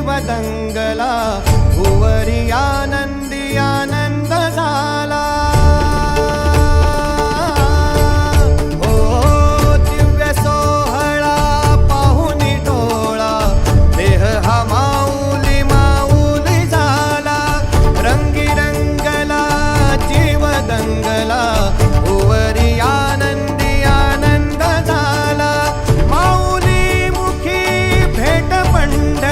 शिवदङ्गला भुवरि आनंदी आनंद झाला हो सोहळा पाहुनी देह हा माऊली माऊली झाला. रंगला झाला भेट पंढ